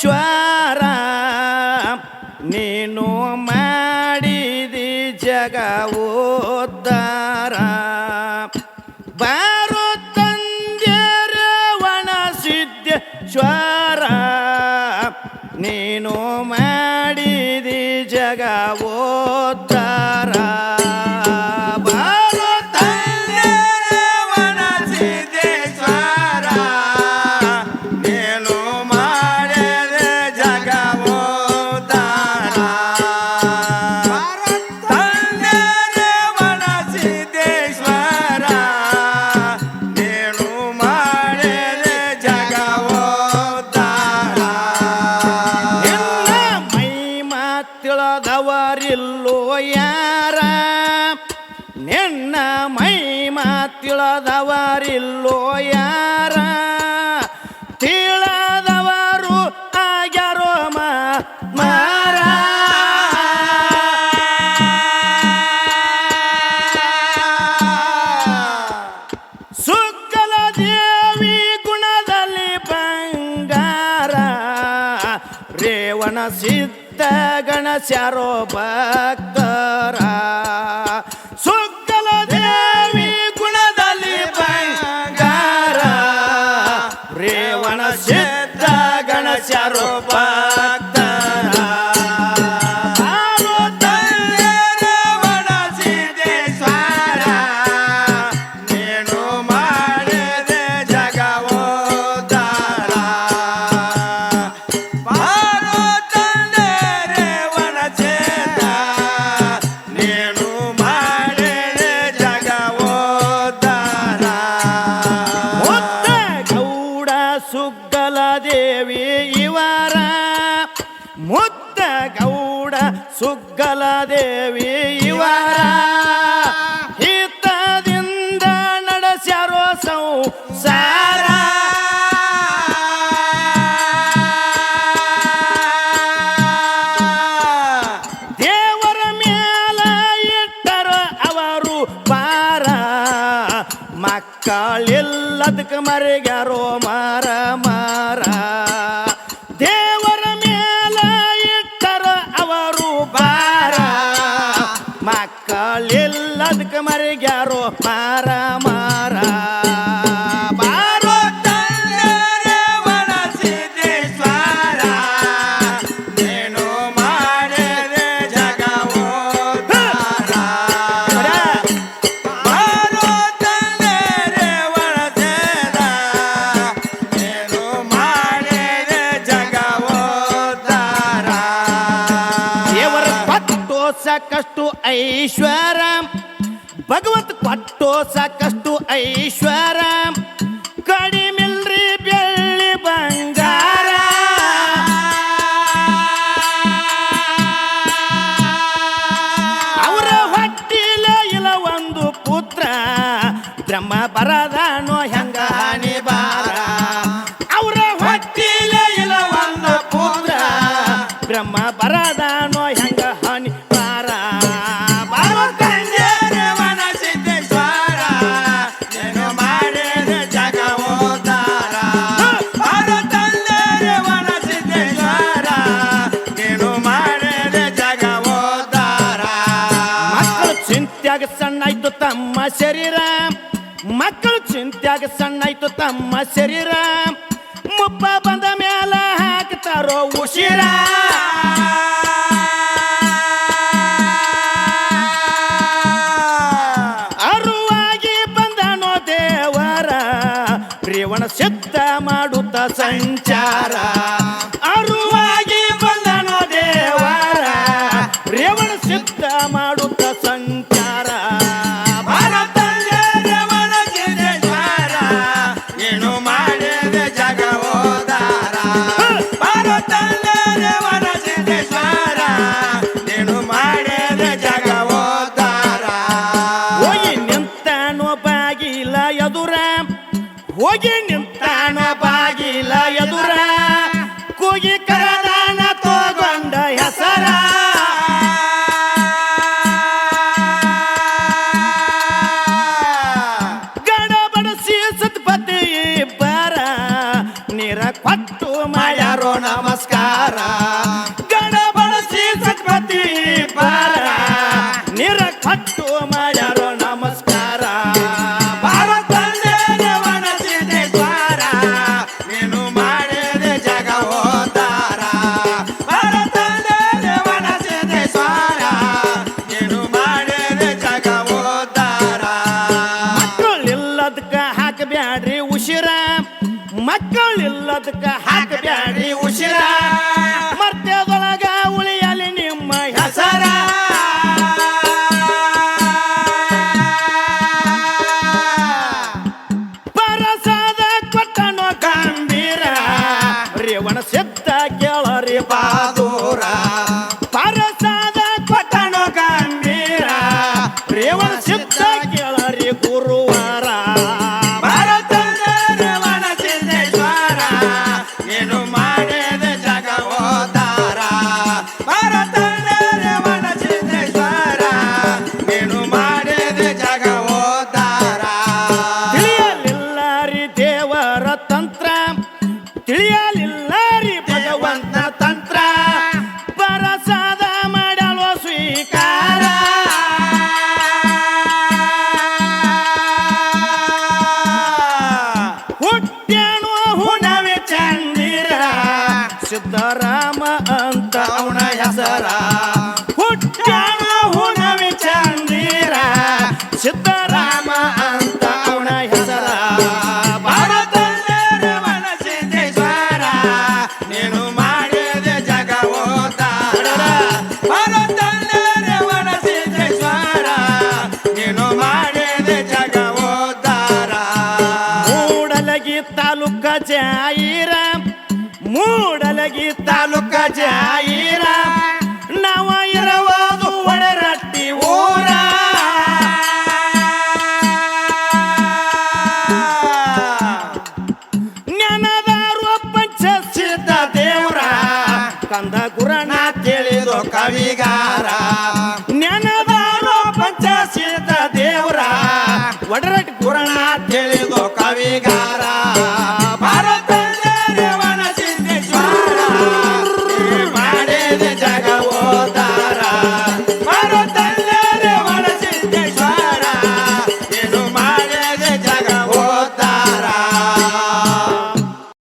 ಸಿದ್ದೇಶ್ವರ ನೀನು ಮಾಡಿದಿ ಜಗ ಬಾ ಮೈ ಮಾತಿಳದವರಿಲ್ಲೋ ಯಾರ? ತಿಳದವರು ಆಗ್ಯಾರೋ ಮಾರ? ಸುಕ್ಕಲ ದೇವಿ ಗುಣದಲ್ಲಿ ಬಂಗಾರ. ರೇವಣ ಸಿದ್ಧ ಗಣಸ್ಯಾರೋ ಭಕ್ತರ. ಗಣಸ್ಯಾರೋ ಮಕ್ಕಳಿಲ್ಲದಕ್ಕೆ ಮರಿಗ್ಯಾರೋ ಮಾರ ಮಾರ. ದೇವರ ಮೇಲೆ ಇಟ್ಟರ ಅವರು ಬಾರ ಮಕ್ಕಳೆಲ್ಲದಕ್ಕೆ ಮರಿಗ್ಯಾರೋ ಮಾರ ಮಾರ. ಐಶ್ವರ. ಭಗವಂತ ಕೊಟ್ಟೋ ಸಾಕಷ್ಟು ಐಶ್ವರ. ಕಡಿಮಿಲ್ರಿ ಬೆಳ್ಳಿ ಬಂಗಾರ. ಅವರ ಹೊಟ್ಟಿಲ ಇಲ್ಲ ಒಂದು ಪುತ್ರ. ಬ್ರಹ್ಮ ಬರದಾನೋ ಶರೀರ. ಮಕ್ಕಳು ಚಿಂತ್ಯಾಗ ಸಣ್ಣಾಯ್ತು ತಮ್ಮ ಶರೀರ. ಮುಪ್ಪ ಬಂದ ಮ್ಯಾಲ ಹಾಕ್ತಾರೋ ಉಸಿರ ಅರುವಾಗಿ ಬಂದನೋ ದೇವರ, ರೇವಣ ಸಿದ್ಧ ಮಾಡುತ್ತ ಸಂಚಾರ. ಅರುವಾಗಿ ಬಂದನೋ ದೇವರ, ರೇವಣ ಸಿದ್ಧ ಮಾಡುತ್ತ ಸಂಚಾರ. ಹೆಸರ ಮಕ್ಕಳಿಲ್ಲದಕ್ಕ ಹಾಕಬ್ಯಾಡಿ ಉಸಿರ. ಮರ್ತ್ಯದೊಳಗ ಉಳಿಯಲಿ ನಿಮ್ಮ ಹೆಸರ. ಪರಸಾದ ಕೊಟ್ಟನೋ ಗಂಭೀರ. ರೇವಣ ಸಿದ್ಧ ಕೇಳರಿ ಬಾದೂರ ಸಿದ್ದರಾಮ ಅಂತ. ಅವನ ಹೆಸರ ಹುಟ್ಟ್ಯಾಣು ಹುಣವೆ ಚಂದಿರ ಸಿದ್ದರಾಮ ಅಂತ ಅವನ ಹೆಸರ. ಭಾರತ ಸಿದ್ದೇಶ್ವರ ನೀನು ಮಾಡಿದೆ ಜಗವೋದಾರ ಭಾರತ ಸಿದ್ದೇಶ್ವರ ನೀನು ಮಾಡಿದೆ ಜಗವೋದಾರ ಕೂಡಲಗಿ ತಾಲೂಕ ಜಾಯಿರ ಮೂಡಲಗಿ ತಾಲೂಕ ಜಾಯಿರ. ನಾವ ಇರವುದು ಒಡರಟ್ಟಿ ಊರ. ಜ್ಞಾನದಾರು ಪಂಚ ಸಿದ್ಧ ದೇವ್ರ. ಕಂದ ಗುರಣ ತಿಳಿದು ಕವಿಗಾರ. ಜ್ಞಾನದಾರು ಪಂಚ ಸಿದ್ಧ ದೇವ್ರ. ಒಡರಟ್ಟಿ ಗುರಣ ತಿಳಿದು ಕವಿಗಾರ.